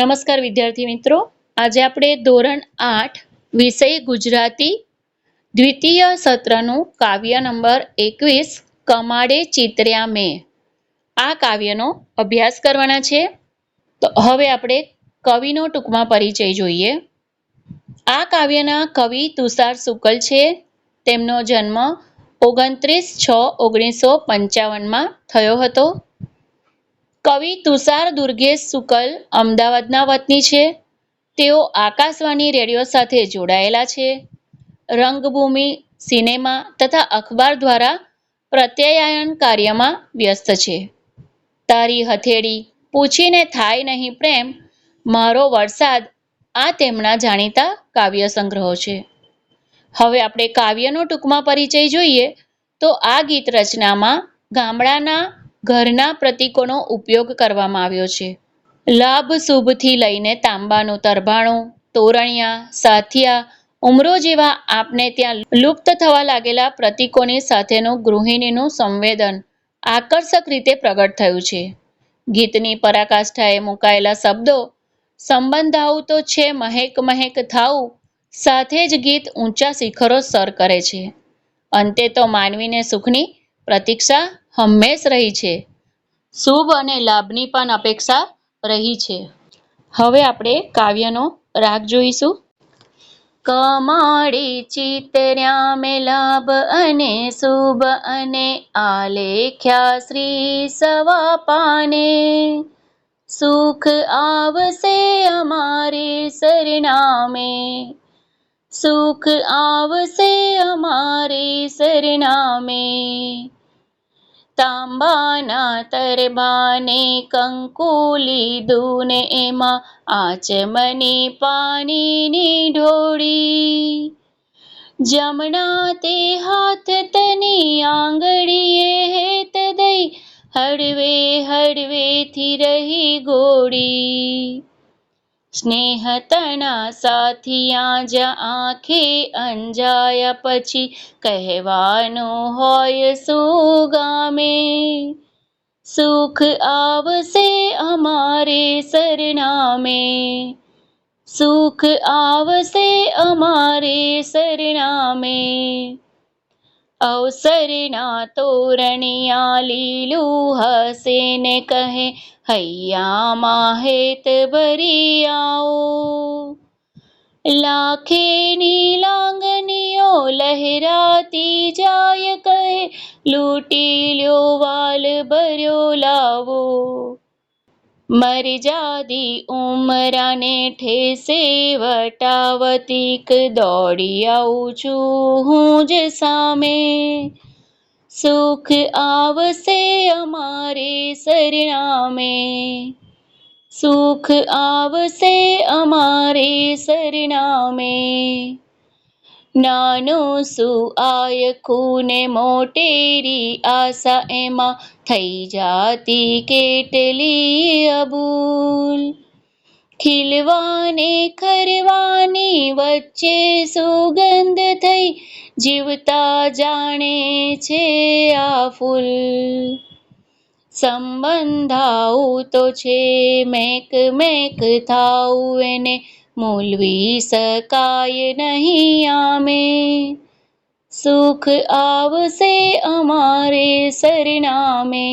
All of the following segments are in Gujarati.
નમસ્કાર વિદ્યાર્થી મિત્રો. આજે આપણે ધોરણ આઠ, વિષય ગુજરાતી, દ્વિતીય સત્રનું કાવ્ય નંબર એકવીસ, કમાડે ચિત્ર્યા મેં. આ કાવ્યનો અભ્યાસ કરવાના છે. તો હવે આપણે કવિનો ટૂંકમાં પરિચય જોઈએ. આ કાવ્યના કવિ તુષાર શુકલ છે. તેમનો જન્મ ઓગણત્રીસ છ ઓગણીસો પંચાવનમાં થયો હતો. કવિ તુષાર દુર્ગેશ શુકલ અમદાવાદના વતની છે. તેઓ આકાશવાણી રેડિયો સાથે જોડાયેલા છે. રંગભૂમિ, સિનેમા તથા અખબાર દ્વારા પ્રત્યાયન કાર્યમાં વ્યસ્ત છે. તારી હથેળી પૂછીને થાય નહીં પ્રેમ, મારો વરસાદ આ તેમના જાણીતા કાવ્ય સંગ્રહો છે. હવે આપણે કાવ્યનો ટૂંકમાં પરિચય જોઈએ તો આ ગીત રચનામાં ગામડાના ઘરના પ્રતીકોનો ઉપયોગ કરવામાં આવ્યો છે. લાભ શુભથી લઈને તાંબાનું તરભાણું, તોરણિયા, સાથિયા, ઉમરો જેવા આપને ત્યાં લુપ્ત થવા લાગેલા પ્રતીકોની સાથેનું ગૃહિણીનું સંવેદન આકર્ષક રીતે પ્રગટ થયું છે. ગીતની પરાકાષ્ઠાએ મુકાયેલા શબ્દો સંબંધાવું તો છે મહેક મહેક થાવું સાથે જ ગીત ઊંચા શિખરો સર કરે છે. અંતે તો માનવીને સુખની પ્રતીક્ષા હંમેશ રહી છે. શુભ અને લાભની પણ અપેક્ષા રહી છે. હવે આપણે કાવ્યનો રાગ જોઈશું. કમાડી ચિતર્યા મેં લાભ અને શુભ અને આલેખ્યા શ્રી સવા પાને સુખ આવશે અમારે સરનામે. સુખ આવશે અમારે સરનામે. તાંબાના તરબાને કંકુ લીધું ને એમાં આચમની પાણીની ઢોળી. જમણા તે હાથ તની આંગળીએ હેત દઈ, હળવે હળવેથી રહી ગોળી. સ્નેહ તણા સાથિયા જ આંખે અંજાયા પછી કહેવાનું હોય સુગામે, સુખ આવશે અમારે સરનામે, સુખ આવશે અમારે સરનામે. અવસરના તોરણિયા લીલું હસે ને કહે હૈયા માહેત ભરી આવો લાખેની લાંગણીઓ લહેરાતી જાય કહે લૂટી લ્યો વાલ ભર્યો લાવો મરજાદી ઉમરાને ઠેસે વટાવતીક દોડી આવું છું હું જ સામે. સુખ આવશે અમારે સરનામે. સુખ આવશે અમારે સરનામે. નાનું સુઆયખું ને મોટેરી આશા એમાં થઈ જાતી કેટલી અબૂલ. ખીલવાને ખરવાની વચ્ચે સુગંધ થઈ જીવતા જાણે છે આ ફૂલ. સંબંધાવું તો છે મેક મેક થાવું એને મૂલવી શકાય નહીં આમે. સુખ આવશે અમારે સરનામે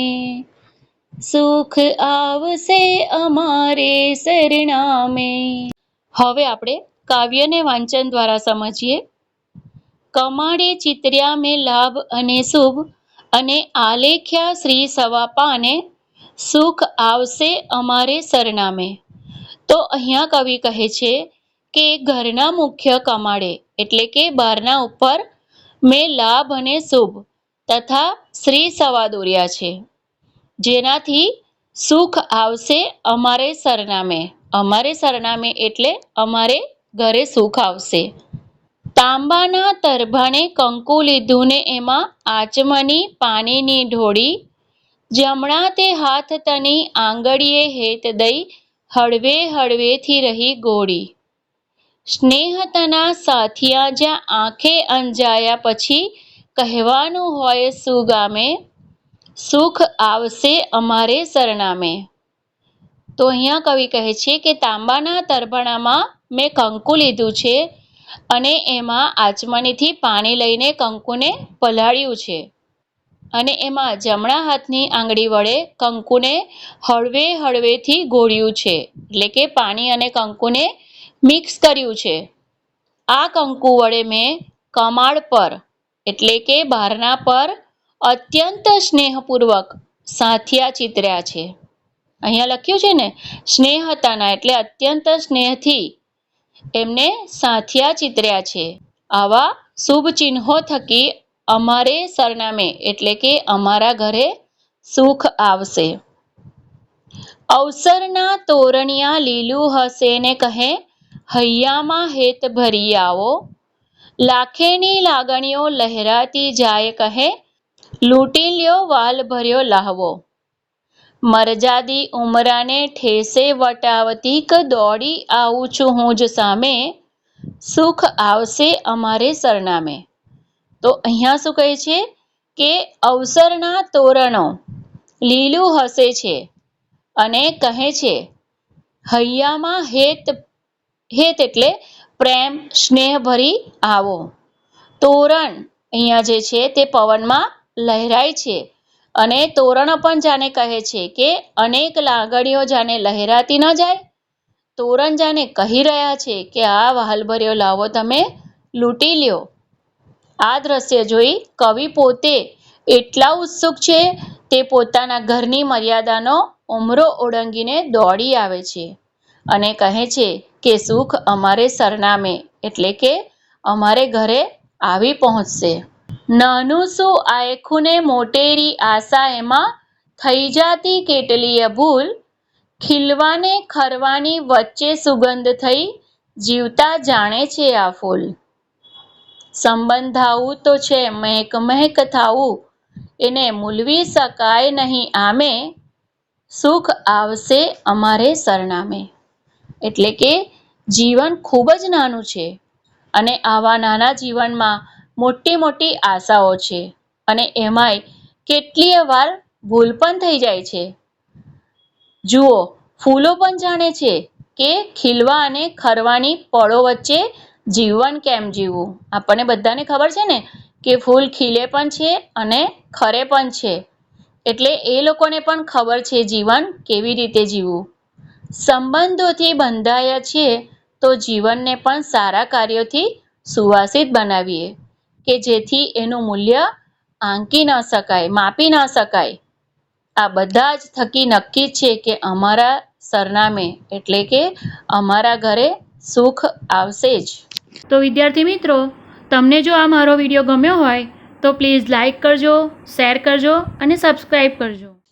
સુખ આવશે અમારે સરનામે હવે આપણે કાવ્યને વાંચન દ્વારા સમજીએ. કમાડે ચિત્ર્યા મેં લાભ અને શુભ અને આલેખ્યા શ્રી સવાપાને, સુખ આવશે અમારે સરનામે તો અહીંયા કવિ કહે છે કે ઘરના મુખ્ય કમાડે એટલે કે બહારના ઉપર મેં લાભ અને શુભ તથા શ્રી સવા દોર્યા છે. જેનાથી સુખ આવશે અમારે સરનામે. અમારે સરનામે એટલે અમારે ઘરે સુખ આવશે. તાંબાના તરભાણે કંકુ લીધું ને એમાં આચમની પાણીની ઢોળી, જમણા તે હાથ તની આંગળીએ હેત દઈ હળવે હળવેથી રહી ગોળી. સ્નેહ તના સાથિયા જ્યાં આંખે અંજાયા પછી કહેવાનું હોય સુગામે, સુખ આવશે અમારે સરનામે તો અહીંયા કવિ કહે છે કે, તાંબાના તરભણામાં મેં કંકુ લીધું છે અને એમાં આચમનીથી પાણી લઈને કંકુને પલાળ્યું છે. અને એમાં જમણા હાથની આંગળી વડે કંકુને હળવે હળવેથી ગોળ્યું છે. એટલે કે પાણી અને કંકુને મિક્સ કર્યું છે. આ કંકુ વડે મેં કમાળ પર, એટલે કે બહારના પર, અત્યંત સ્નેહપૂર્વક સાથિયા ચિતર્યા છે. અહીંયા લખ્યું છે ને, સ્નેહ હતાના એટલે અત્યંત સ્નેહથી એમને સાથિયા ચિતર્યા છે. આવા શુભ ચિહ્નો થકી અમારે સરનામે એટલે કે અમારા ઘરે સુખ આવશે. અવસરના તોરણિયા લીલું હશે ને કહે, હૈયામાં હેત ભરી આવો. લાખેની લાગણીઓ લહેરાતી જાય કહે, લૂંટી લ્યો, વાલ ભર્યો લાહવો. મરજાદી ઉમરાને ઠેસે વટાવતી, ક દોડી આવું છું હું જ સામે. સુખ આવશે અમારે સરનામે. તો અહીંયા શું કહે છે કે અવસરના તોરણો લીલું હસે છે અને કહે છે, હૈયામાં હેત હેત એટલે પ્રેમ, સ્નેહ ભરી આવો. તોરણ અહીંયા જે છે તે પવનમાં લહેરાય છે અને તોરણ પણ જાણે કહે છે કે અનેક લાગણીઓ જાણે લહેરાતી ન જાય. તોરણ જાણે કહી રહ્યા છે કે, આ વહાલભર્યો લાવો, તમે લૂંટી લ્યો. આ દ્રશ્ય જોઈ કવિ પોતે એટલા ઉત્સુક છે, તે પોતાના ઘરની મર્યાદાનો ઉમરો ઓળંગીને દોડી આવે છે અને કહે છે કે, સુખ અમારે સરનામે એટલે કે અમારે ઘરે આવી પહોંચશે. નાનું શું આયખુને મોટેરી આશા એમાં થઈ જાતી કેટલીય ભૂલ? ખીલવાને ખરવાની વચ્ચે સુગંધ થઈ, જીવતા જાણે છે આ ફૂલ. સંબંધાવું તો છે મહેક મહેક થાવું. એને મૂલવી શકાય નહીં. આમે સુખ આવશે અમારે સરનામે. એટલે કે જીવન ખૂબ જ નાનું છે અને આવા નાના જીવનમાં મોટી મોટી આશાઓ છે અને એમાંય કેટલીય વાર ભૂલ પણ થઈ જાય છે. જુઓ, ફૂલો પણ જાણે છે કે ખીલવા અને ખરવાની પળો વચ્ચે જીવન કેમ જીવવું? આપણને બધાને ખબર છે ને કે ફૂલ ખીલે પણ છે અને ખરે પણ છે. એટલે એ લોકોને પણ ખબર છે જીવન કેવી રીતે જીવવું. સંબંધોથી બંધાયા છીએ તો જીવનને પણ સારા કાર્યોથી સુવાસિત બનાવીએ કે જેથી એનું મૂલ્ય આંકી ન શકાય, માપી ન શકાય. આ બધા જ થકી નક્કી છે કે અમારા સરનામે એટલે કે અમારા ઘરે સુખ આવશે જ. તો વિદ્યાર્થી મિત્રો, તમને જો આ મારો વીડિયો ગમ્યો હોય, તો પ્લીઝ લાઈક કરજો શેર કરજો અને સબસ્ક્રાઈબ કરજો.